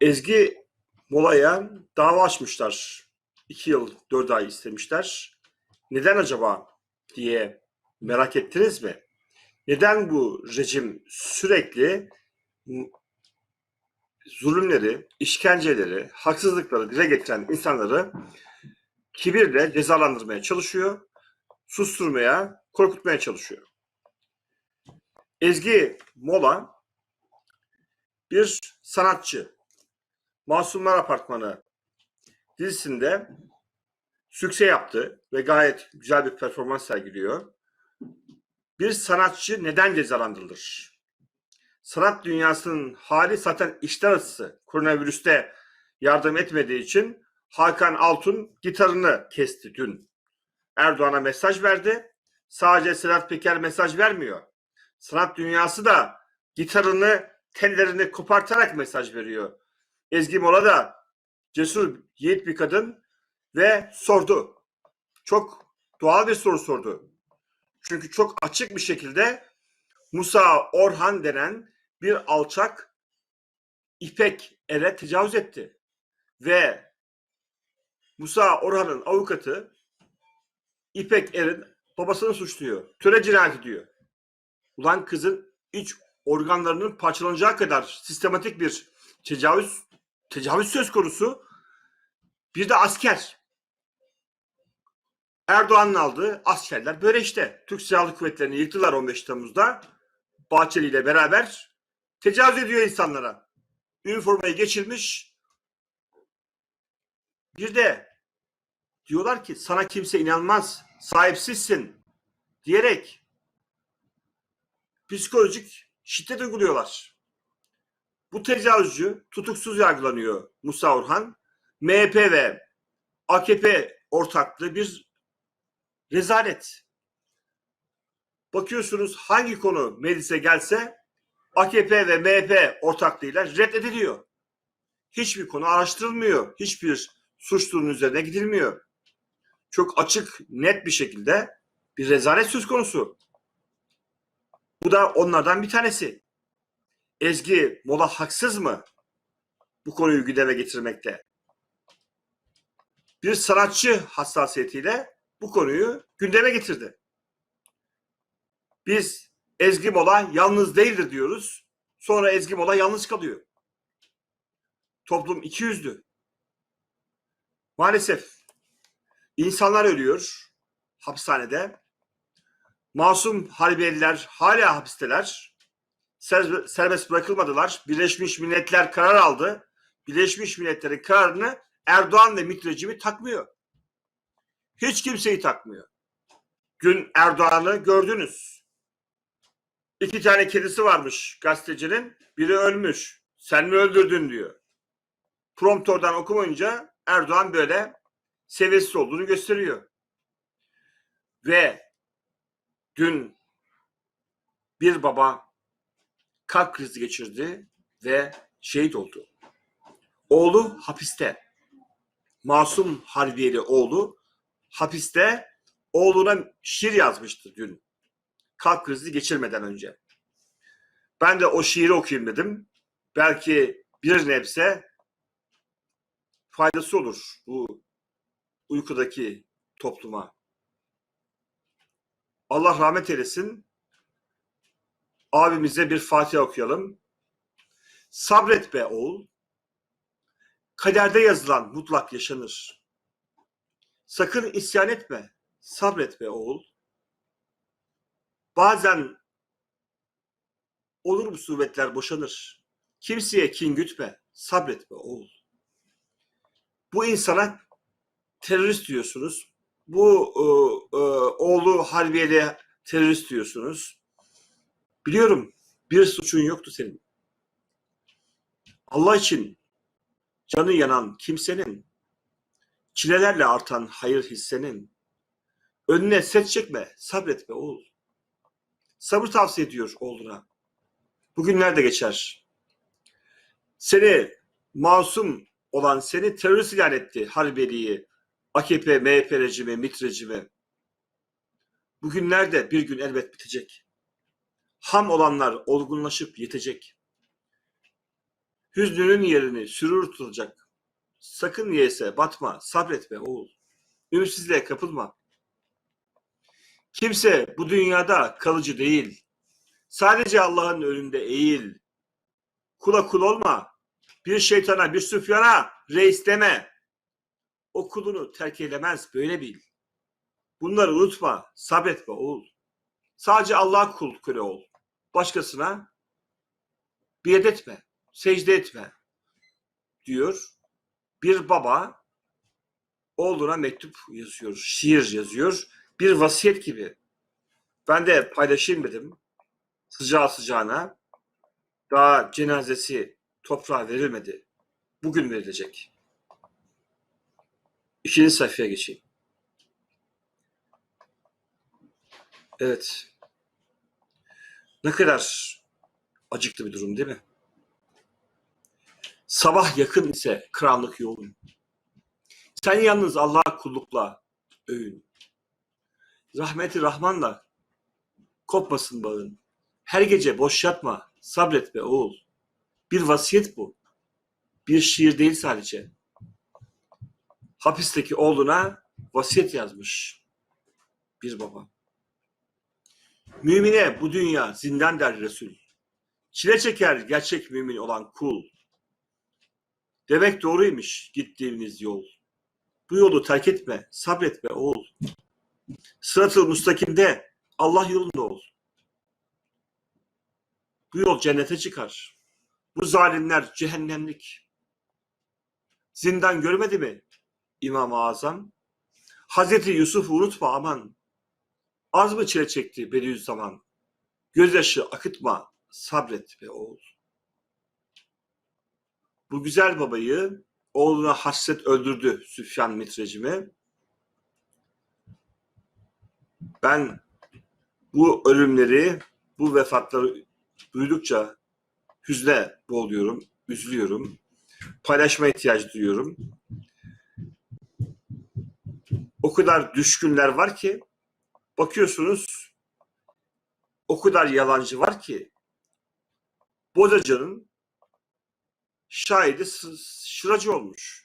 Ezgi Mola'ya dava açmışlar. İki yıl, dört ay istemişler. Neden acaba diye merak ettiniz mi? Neden bu rejim sürekli zulümleri, işkenceleri, haksızlıkları dile getiren insanları kibirle cezalandırmaya çalışıyor, susturmaya, korkutmaya çalışıyor. Ezgi Mola bir sanatçı. Masumlar Apartmanı dizisinde sükse yaptı ve gayet güzel bir performans sergiliyor. Bir sanatçı neden cezalandırılır? Sanat dünyasının hali zaten işler acısı. Koronavirüste yardım etmediği için Hakan Altun gitarını kesti dün. Erdoğan'a mesaj verdi. Sadece Sedat Peker mesaj vermiyor. Sanat dünyası da gitarını, tellerini kopartarak mesaj veriyor. Ezgi Mola da cesur, yiğit bir kadın ve sordu. Çok doğal bir soru sordu. Çünkü çok açık bir şekilde Musa Orhan denen bir alçak İpek Er'e tecavüz etti. Ve Musa Orhan'ın avukatı İpek Er'in babasını suçluyor. Töre cinayeti diyor. Ulan kızın iç organlarının parçalanacağı kadar sistematik bir tecavüz tecavüz söz konusu. Bir de asker. Erdoğan'ın aldığı askerler böyle işte. Türk Silahlı Kuvvetleri'ni yıktılar 15 Temmuz'da. Bahçeli ile beraber tecavüz ediyor insanlara. Üniformayı geçirmiş. Bir de diyorlar ki sana kimse inanmaz, sahipsizsin diyerek psikolojik şiddet uyguluyorlar. Bu tecavüzcü tutuksuz yargılanıyor Musa Orhan. MHP ve AKP ortaklığı bir rezalet. Bakıyorsunuz hangi konu meclise gelse AKP ve MHP ortaklığıyla reddediliyor. Hiçbir konu araştırılmıyor. Hiçbir suçlunun üzerine gidilmiyor. Çok açık, net bir şekilde bir rezalet söz konusu. Bu da onlardan bir tanesi. Ezgi Mola haksız mı bu konuyu gündeme getirmekte? Bir sanatçı hassasiyetiyle bu konuyu gündeme getirdi. Biz Ezgi Mola yalnız değildir diyoruz. Sonra Ezgi Mola yalnız kalıyor. Toplum iki yüzlü. Maalesef insanlar ölüyor hapishanede. Masum harbiyeliler hala hapisteler. Ser- Serbest bırakılmadılar. Birleşmiş Milletler karar aldı. Birleşmiş Milletler'in kararını Erdoğan ve MİT rejimi takmıyor. Hiç kimseyi takmıyor. Dün Erdoğan'ı gördünüz. İki tane kedisi varmış gazetecinin. Biri ölmüş. Sen mi öldürdün diyor. Promptordan okumayınca Erdoğan böyle seviyesiz olduğunu gösteriyor. Ve dün bir baba kalp krizi geçirdi ve şehit oldu. Oğlu hapiste. Masum Harbiyeli oğlu hapiste oğluna şiir yazmıştı dün. Kalp krizi geçirmeden önce. Ben de o şiiri okuyayım dedim. Belki bir nebze faydası olur bu uykudaki topluma. Allah rahmet eylesin. Abimize bir Fatiha okuyalım. Sabret be oğul. Kaderde yazılan mutlak yaşanır. Sakın isyan etme. Sabret be oğul. Bazen olur musibetler boşanır. Kimseye kin gütme. Sabret be oğul. Bu insana terörist diyorsunuz. Bu e, e, oğlu Harbiye'de terörist diyorsunuz. Biliyorum bir suçun yoktu senin. Allah için canı yanan kimsenin, çilelerle artan hayır hissenin, önüne set çekme, sabret be oğul. Sabır tavsiye ediyor oğluna. Bugünler de geçer. Seni masum olan seni terörist ilan etti Harbeli'yi, AKP, MHP rejimi, MİT rejimi. Bugünler de bir gün elbet bitecek. Ham olanlar olgunlaşıp yetecek. Hüznünün yerini sürür tutacak. Sakın yese batma, sabretme oğul. Ümitsizliğe kapılma. Kimse bu dünyada kalıcı değil. Sadece Allah'ın önünde eğil. Kula kul olma. Bir şeytana, bir süfyana reis deme. O kulunu terk eylemez, böyle bil. Bunları unutma, sabretme oğul. Sadece Allah'a kul köle ol. Başkasına biat etme, secde etme diyor. Bir baba oğluna mektup yazıyor, şiir yazıyor. Bir vasiyet gibi. Ben de paylaşayım dedim. Sıcağı sıcağına. Daha cenazesi toprağa verilmedi. Bugün verilecek. İkinci sayfaya geçeyim. Evet. Ne kadar acıklı bir durum değil mi? Sabah yakın ise karanlık yoğun. Sen yalnız Allah'a kullukla övün. Rahmeti Rahman'la kopmasın bağın. Her gece boş yatma, sabret be oğul. Bir vasiyet bu. Bir şiir değil sadece. Hapisteki oğluna vasiyet yazmış bir baba. Mümine bu dünya zindan der Resul. Çile çeker gerçek mümin olan kul. Demek doğruymuş gittiğiniz yol. Bu yolu terk etme, sabretme oğul. Sırat-ı mustakimde Allah yolunda ol. Bu yol cennete çıkar. Bu zalimler cehennemlik. Zindan görmedi mi İmam-ı Azam? Hazreti Yusuf'u unutma aman. Az mı çile çekti Bediüzzaman? Gözyaşı akıtma, sabret be oğul. Bu güzel babayı oğluna hasret öldürdü Süfyan Mitrejimi. Ben bu ölümleri, bu vefatları duydukça hüzne boğuluyorum, üzülüyorum. Paylaşma ihtiyacı duyuyorum. O kadar düşkünler var ki bakıyorsunuz o kadar yalancı var ki Bozacı'nın şahidi Şıracı olmuş.